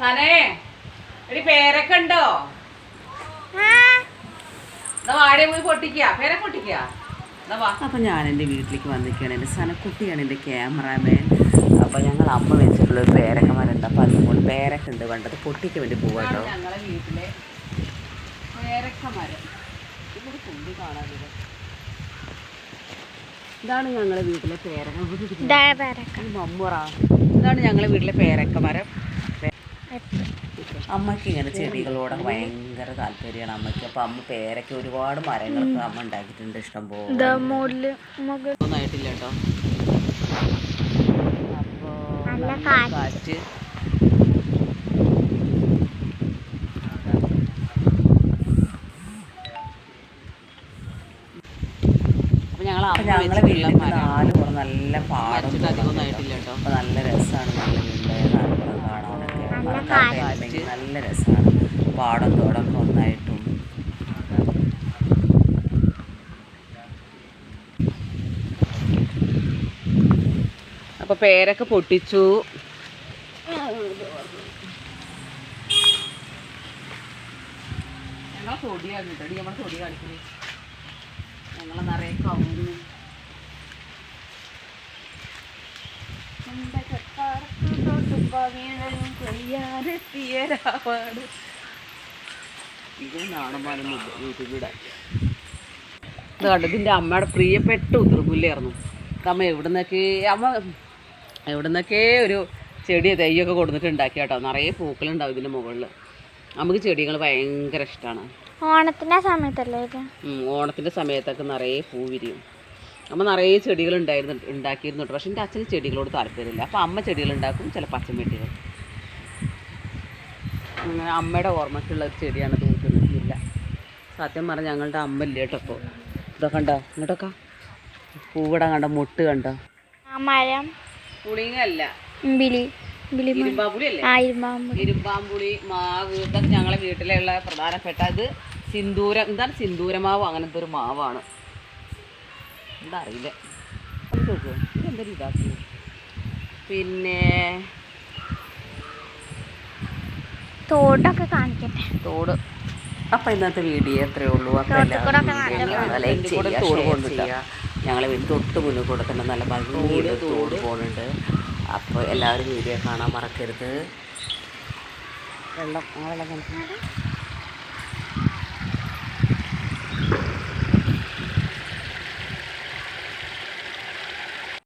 Sanae എടി പേരൊക്കെ ഉണ്ടോ? എന്നാ വാടക പോയി പൊട്ടിക്കുക പേരെ പൊട്ടിക്കുക എന്നാ വാ. അപ്പം ഞാൻ എന്റെ വീട്ടിലേക്ക് വന്നിരിക്കുകയാണ്. എന്റെ സനക്കുട്ടിയാണ് എന്റെ ക്യാമറാമാൻ. അപ്പോൾ ഞങ്ങൾ അമ്മ വെച്ചിട്ടുള്ള ഒരു പേരക്കമാരുണ്ട് അപ്പോൾ അതുകൊണ്ട് പേരക്ക ഉണ്ട് വേണ്ടത് പൊട്ടിക്ക് വേണ്ടി പോവാട്ടോ ഇതാണ് ഞങ്ങളെ വീട്ടിലെ പേരക്കമരം ഇവിടെ കുണ്ടി കാണാതില്ല ഇതാണ് ഞങ്ങളെ വീട്ടിലെ പേരക്ക മമ്മുറ. ഇതാണ് ഞങ്ങളെ വീട്ടിലെ പേരക്ക മരം അമ്മയ്ക്ക് ഇങ്ങനെ ചെടികളോട് ഭയങ്കര താല്പര്യമാണ് അമ്മയ്ക്ക്. അപ്പൊ അമ്മ പേരൊക്കെ ഒരുപാട് മരങ്ങളൊക്കെ അമ്മ ഉണ്ടാക്കിയിട്ടുണ്ട് ഇഷ്ടം പോലെ ഒന്നായിട്ടില്ല കേട്ടോ. അപ്പോൾ കാറ്റ്. അപ്പൊ ഞങ്ങൾ ഞങ്ങളെ വീട്ടിൽ നാല് പുറം നല്ല പാടം വെച്ചിട്ട് അധികം ഒന്നും ആയിട്ടില്ല കേട്ടോ അപ്പോൾ നല്ല രസമാണ് നല്ല വീട്ടിലെ നാലുപുറം നല്ല രസമാണ് പാടം തോടൊക്കെ ഒന്നായിട്ടും അപ്പൊ പേരൊക്കെ പൊട്ടിച്ചു. ഞങ്ങളെ തൊടിയാണ് കേട്ടോ. ഞങ്ങളെ തൊടി കളിക്കുന്നത് ഞങ്ങളെ നിറയെ ഇത് കണ്ടോ ഇതിന്റെ അമ്മയുടെ പ്രിയപ്പെട്ട ഉതിർപുല്ലായിരുന്നു അമ്മ എവിടുന്നൊക്കെ അമ്മ എവിടുന്നൊക്കെ ഒരു ചെടി തൈയൊക്കെ കൊടുത്തിട്ട് ഉണ്ടാക്കി കേട്ടോ നിറയെ പൂക്കളുണ്ടാവും ഇതിന്റെ മുകളിൽ നമുക്ക് ചെടികൾ ഭയങ്കര ഇഷ്ടമാണ് ഓണത്തിന്റെ സമയത്തല്ലേ ഇത്? ഓണത്തിന്റെ സമയത്തൊക്കെ നിറയെ പൂ വിരിയും. അമ്മ നിറയെ ചെടികൾ ഉണ്ടായിരുന്നു ഉണ്ടാക്കിയിരുന്നു കേട്ടോ പക്ഷെ എന്റെ അച്ഛന് ചെടികളോട് താല്പര്യമില്ല. അപ്പോൾ അമ്മ ചെടികൾ ഉണ്ടാക്കും ചില പച്ചമെട്ടികൾ. അങ്ങനെ അമ്മയുടെ ഓർമ്മയ്ക്കുള്ള ഒരു ചെടിയാണ് തൂക്കുന്നില്ല സത്യം പറഞ്ഞാൽ ഞങ്ങളുടെ അമ്മ ഇല്ല കേട്ടോ ഇപ്പോൾ ഇതൊക്കെ കണ്ടോ? ഇങ്ങോട്ടൊക്കെ. പൂവിട കണ്ടോ? മുട്ട് കണ്ടോ? മരം. പുളിങ്ങല്ല. ഇരുമ്പാമ്പുളി. മാവ് ഇതൊക്കെ ഞങ്ങളെ വീട്ടിലുള്ള പ്രധാനപ്പെട്ട ഇത് സിന്ദൂരം എന്താണ് സിന്ദൂരമാവ്? അങ്ങനത്തെ ഒരു മാവാണ്. എന്താ അറിയില്ല ഇതാക്കി. പിന്നെ തോട്ടൊക്കെ കാണിക്കട്ടെ. തോട്. അപ്പൊ ഇന്നത്തെ വീഡിയോ എത്രയേ ഉള്ളൂ. എല്ലാവരും ലൈക്ക് ചെയ്യുക ഷെയർ. ചെയ്യുക. ഞങ്ങളെ വീട് തൊട്ട് മുന്നിൽ കൂടെ തന്നെ നല്ല ഭംഗിയുടെ തോട് പോകുന്നുണ്ട് അപ്പോൾ എല്ലാവരും വീഡിയോ കാണാൻ മറക്കരുത്. വെള്ളം ആ വെള്ളം